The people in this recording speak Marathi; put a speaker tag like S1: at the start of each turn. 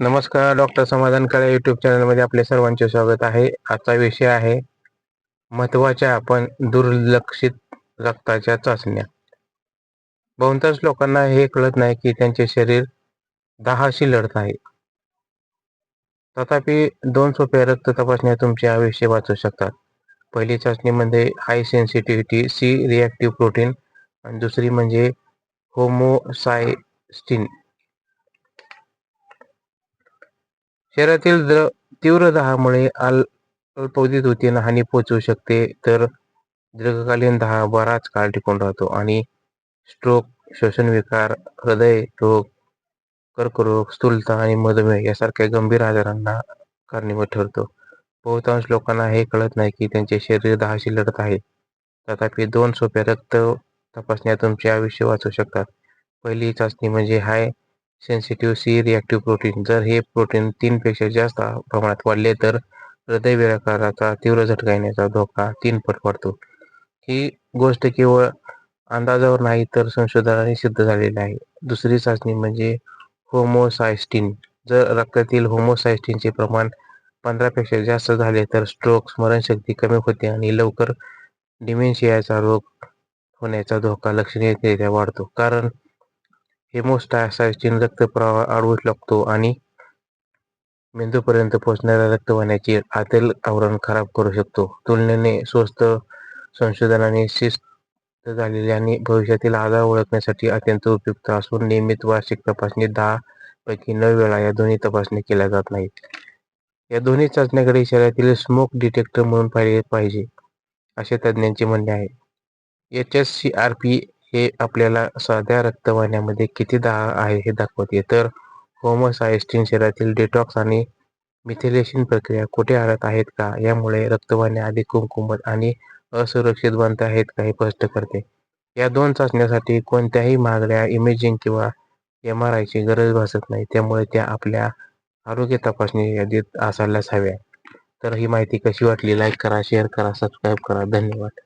S1: नमस्कार डॉक्टर समाधान काळे युट्यूब चॅनलमध्ये आपले सर्वांचे स्वागत आहे. आजचा विषय आहे महत्त्वाच्या पण दुर्लक्षित रक्ताच्या चाचण्या. बहुतांश लोकांना हे कळत नाही की त्यांचे शरीर दहाशी लढत आहे. तथापि दोन सोप्या रक्त तपासण्या तुमचे आयुष्य वाचू शकतात. पहिली चाचणीमध्ये high sensitivity C reactive protein आणि दुसरी म्हणजे होमोसायस्टिन शरीरातील द्र तीव्र दाहामुळे अल अल्पावधीत होतीन हानी पोचवू शकते. तर दीर्घकालीन दाह बराच काळ टिकून राहतो आणि स्ट्रोक श्वसन विकार हृदय रोग कर्करोग स्थूलता आणि मधुमेह यासारख्या गंभीर आजारांना कारणीभूत ठरतो. बहुतांश लोकांना हे कळत नाही की त्यांचे शरीर दहाशी लढत आहे. तथापि दोन सोप्या रक्त तपासण्या तुमचे आयुष्य वाचू शकतात. पहिली चाचणी म्हणजे high sensitive C reactive protein जर हे प्रोटीन तीनपेक्षा जास्त प्रमाणात वाढले तर हृदयविकाराचा तीव्र झटका येण्याचा धोका तीनपट वाढतो. ही गोष्ट केवळ अंदाजावर नाही तर संशोधनाने सिद्ध झालेली आहे. दुसरी चाचणी म्हणजे होमोसायस्टिन जर रक्तातील होमोसायस्टिनचे प्रमाण पंधरापेक्षा जास्त झाले तर स्ट्रोक स्मरणशक्ती कमी होते आणि लवकर डिमेन्शियाचा रोग होण्याचा धोका लक्षणीयरित्या वाढतो. कारण हेमोस्टासायस्टिन रक्तप्रवाह अडवू लागतो आणि मेंदूपर्यंत पोहोचणाऱ्या रक्तवाहिन्याचे आतील आवरण खराब करू शकतो. तुलनेने स्वस्त संशोधनाने शिस्त झालेले आणि भविष्यातील आजार ओळखण्यासाठी अत्यंत उपयुक्त असून नियमित वार्षिक तपासणी दहा पैकी नऊ वेळा या दोन्ही तपासणी केल्या जात नाहीत. या दोन्ही चाचण्याकडे शरीरातील स्मोक डिटेक्टर म्हणून पाहिले पाहिजे असे तज्ज्ञांचे म्हणणे आहे. H S C R P हे आपल्याला साध्या रक्तवाहिन्यामध्ये किती दाह आहे हे दाखवते. तर होमोसायस्टीन शरीरातील डिटॉक्स आणि मिथिलेशन प्रक्रिया कुठे हरत आहेत का? यामुळे रक्तवाहिन्या अधिक कुंकुमत आणि असुरक्षित बनत आहेत का हे स्पष्ट करते. या दोन चाचण्यासाठी कोणत्याही महागड्या इमेजिंग किंवा एम आर आयची गरज भासत नाही. त्यामुळे त्या आपल्या आरोग्य तपासणी यादीत असायलाच हव्या. तर ही माहिती कशी वाटली? लाईक करा शेअर करा सबस्क्राईब करा. धन्यवाद.